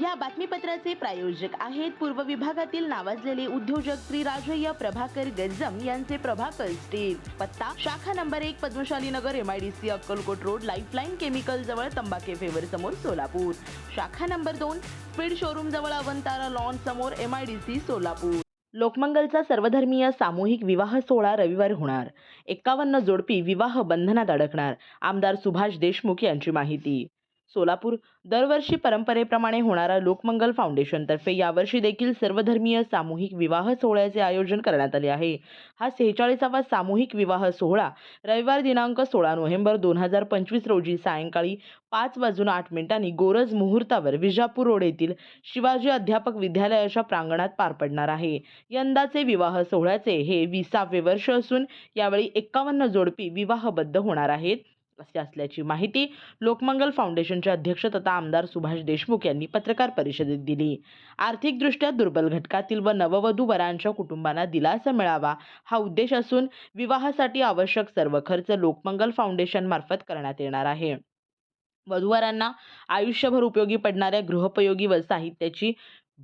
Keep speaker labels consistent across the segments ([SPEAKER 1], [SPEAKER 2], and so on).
[SPEAKER 1] या बातमीपत्राचे प्रायोजक आहेत पूर्व विभागातील नावाजलेले उद्योजक श्री राजय्य प्रभाकर गज्जम यांचे प्रभाकर स्टील पत्ता शाखा नंबर एक Padmashali Nagar M I D C Akkalkot road lifeline chemical जवळ तंबाखे फेवर समोर सोलापूर. शाखा नंबर दोन स्पीड शोरूम जवळ अवंतारा लॉन समोर सी सोलापूर. लोकमंगलचा सर्वधर्मीय सामूहिक विवाह सोहळा रविवारी होणार. एक्कावन्न जोडपी विवाह बंधनात अडकणार. आमदार सुभाष देशमुख यांची माहिती. सोलापूर. दरवर्षी परंपरेप्रमाणे होणारा लोकमंगल फाउंडेशनतर्फे यावर्षी देखील सर्वधर्मीय सामूहिक विवाह सोहळ्याचे आयोजन करण्यात आले आहे. हा सेहेचाळीसावा सामूहिक विवाह सोहळा रविवार दिनांक सोळा नोव्हेंबर दोन हजार पंचवीस रोजी सायंकाळी पाच वाजून आठ मिनिटांनी गोरज मुहूर्तावर विजापूर रोड येथील शिवाजी अध्यापक विद्यालयाच्या प्रांगणात पार पडणार आहे. यंदाचे विवाह सोहळ्याचे हे विसावे वर्ष असून यावेळी एक्कावन्न जोडपी विवाहबद्ध होणार आहेत. असे असल्याची माहिती लोकमंगल फाउंडेशनचे अध्यक्ष तथा आमदार सुभाष देशमुख यांनी पत्रकार परिषदेत दिली. आर्थिकदृष्ट्या दुर्बल घटकातील व नववधू वरांच्या कुटुंबांना दिलासा मिळावा हा उद्देश असून विवाहासाठी आवश्यक सर्व खर्च लोकमंगल फाउंडेशन मार्फत करण्यात येणार आहे. वधूवरांना आयुष्यभर उपयोगी पडणाऱ्या गृहोपयोगी व साहित्याची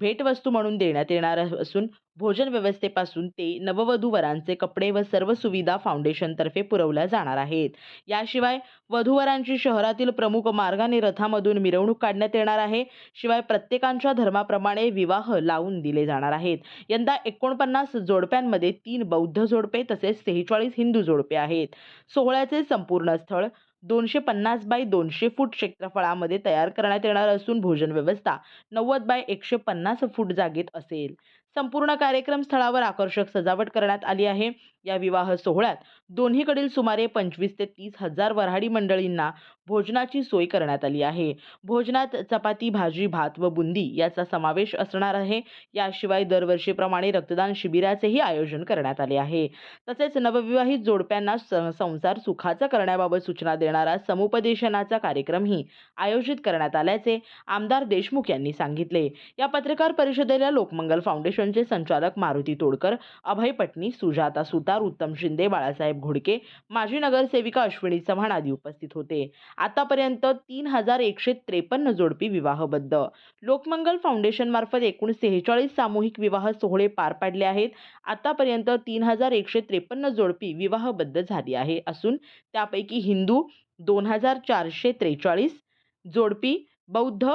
[SPEAKER 1] भेटवस्तू म्हणून देण्यात येणार असून भोजन व्यवस्थेपासून ते नववधू वरांचे कपडे व सर्व सुविधा फाउंडेशनतर्फे पुरवल्या जाणार आहेत. याशिवाय वधूवरांची शहरातील प्रमुख मार्गाने रथामधून मिरवणूक काढण्यात येणार आहे. शिवाय प्रत्येकांच्या धर्माप्रमाणे विवाह लावून दिले जाणार आहेत. यंदा एकोणपन्नास जोडप्यांमध्ये तीन बौद्ध जोडपे तसेच सेहेचाळीस हिंदू जोडपे आहेत. सोहळ्याचे संपूर्ण स्थळ दोनशे पन्नास बाय दोनशे फूट क्षेत्रफळामध्ये तयार करण्यात येणार असून भोजन व्यवस्था नव्वद बाय एकशे पन्नास फूट जागेत असेल. संपूर्ण कार्यक्रम स्थळावर आकर्षक सजावट करण्यात आली आहे. या विवाह सोहळ्यात दोन्हीकडील सुमारे पंचवीस ते तीस हजार वऱ्हाडी मंडळींना भोजनाची सोय करण्यात आली आहे. भोजनात चपाती भाजी भात व बुंदी याचा समावेश असणार आहे. याशिवाय दरवर्षीप्रमाणे रक्तदान शिबिराचेही आयोजन करण्यात आले आहे. तसेच नवविवाहित जोडप्यांना संसार सुखाचा करण्याबाबत सूचना देणारा समुपदेशनाचा कार्यक्रमही आयोजित करण्यात आल्याचे आमदार देशमुख यांनी सांगितले. या पत्रकार परिषदेला लोकमंगल फाउंडेशनचे संचालक मारुती तोडकर अभय पटनी सुजाता सुतार उत्तम शिंदे बाळासाहेब घोडके माजी नगरसेविका अश्विनी चव्हाण आदी उपस्थित होते. आतापर्यंत तीन हजार एकशे त्रेपन्न जोडपी विवाहबद्ध. लोकमंगल फाउंडेशनमार्फत एकूण सेहेचाळीस सामूहिक विवाह सोहळे पार पाडले आहेत. आतापर्यंत तीन हजार एकशे त्रेपन्न जोडपी विवाहबद्ध झाली आहे. असून त्यापैकी हिंदू दोन हजार चारशे त्रेचाळीस जोडपी बौद्ध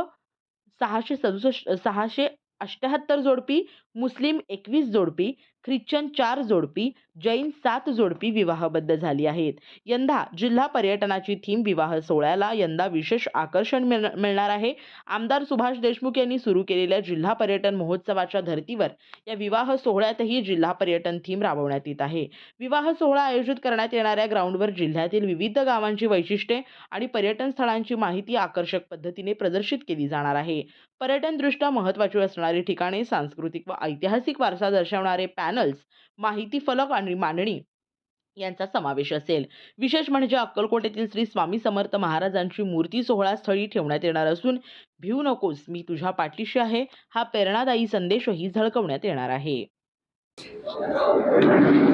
[SPEAKER 1] सहाशे सदुसष्ट सहाशे अठ्ठ्याहत्तर जोडपी मुस्लिम एकवीस जोडपी ख्रिश्चन चार जोडपी जैन सात जोडपी विवाहबद्ध झाली आहेत. यंदा जिल्हा पर्यटनाची थीम विवाह सोहळ्याला यंदा विशेष आकर्षण मिळणार आहे. आमदार सुभाष देशमुख यांनी सुरू केलेल्या जिल्हा पर्यटन महोत्सवाच्या धर्तीवर या विवाह सोहळ्यातही जिल्हा पर्यटन थीम राबवण्यात येत आहे. विवाह सोहळा आयोजित करण्यात येणाऱ्या ग्राउंडवर जिल्ह्यातील विविध गावांची वैशिष्ट्ये आणि पर्यटन स्थळांची माहिती आकर्षक पद्धतीने प्रदर्शित केली जाणार आहे. पर्यटनदृष्ट्या महत्त्वाची असणारी ठिकाणे सांस्कृतिक व ऐतिहासिक वारसा दर्शवणारे पॅनल्स माहिती फलक आणि मांडणी यांचा समावेश असेल. विशेष म्हणजे अक्कलकोटेतील श्री स्वामी समर्थ महाराजांची मूर्ती सोहळा स्थळी ठेवण्यात येणार असून भिऊ नकोस मी तुझ्या पाठीशी आहे. हा प्रेरणादायी संदेशही झळकवण्यात येणार आहे.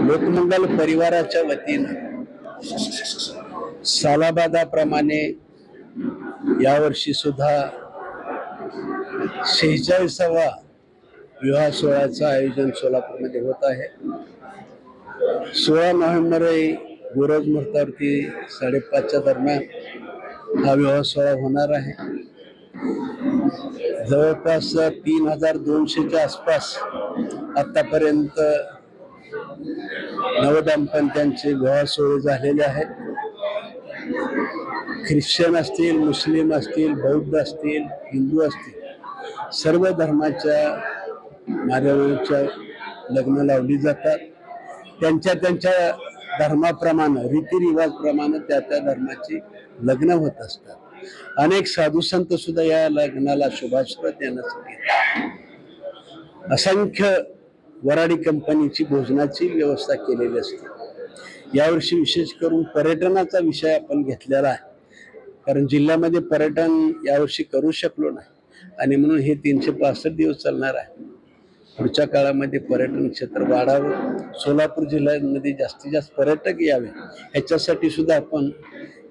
[SPEAKER 2] लोकमंगल परिवाराच्या वतीनं सालाबादाप्रमाणे यावर्षी सुद्धा शेहेचाळीसावा विवाह सोहळ्याचं आयोजन सोलापूरमध्ये होत आहे. सोळा नोव्हेंबर गुरज मुहूर्तावरती साडेपाचच्या दरम्यान हा विवाह सोहळा होणार आहे. जवळपास तीन हजार दोनशेच्या आसपास आतापर्यंत नवदंपत्यांचे विवाह सोहळे झालेले आहेत. ख्रिश्चन असतील मुस्लिम असतील बौद्ध असतील हिंदू असतील सर्व धर्माच्या मार्गावरच्या लग्न लावली जातात. त्यांच्या त्यांच्या धर्माप्रमाणे रीतिरिवाजप्रमाणे त्या त्या धर्माची लग्न होत असतात. अनेक साधू संत सुद्धा या लग्नाला शुभाश्रत येण्यासाठी असंख्य वराडी कंपनीची भोजनाची व्यवस्था केलेली असते. यावर्षी विशेष करून पर्यटनाचा विषय आपण घेतलेला आहे. कारण जिल्ह्यामध्ये पर्यटन यावर्षी करू शकलो नाही. आणि म्हणून हे तीनशे पासष्ट दिवस चालणार आहे. पुढच्या काळामध्ये पर्यटन क्षेत्र वाढावं. सोलापूर जिल्ह्यामध्ये जास्तीत जास्त पर्यटक यावे. ह्याच्यासाठी सुद्धा आपण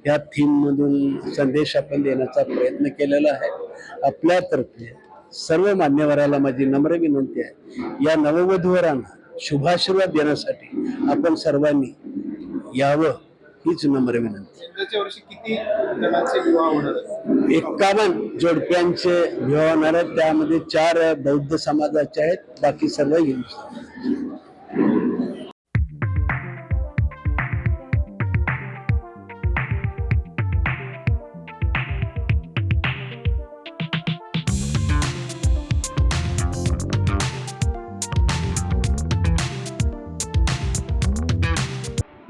[SPEAKER 2] या थीममधून संदेश आपण देण्याचा प्रयत्न केलेला आहे. आपल्यातर्फे सर्व मान्यवराला माझी नम्र विनंती आहे. या नववधूवरांना शुभाशीर्वाद देण्यासाठी आपण सर्वांनी यावं. हीच नम्र विनंती? एकावन्न जोडप्यांचे विवाह होणार आहेत. त्यामध्ये चार बौद्ध समाजाचे आहेत. बाकी सर्व हिंदू.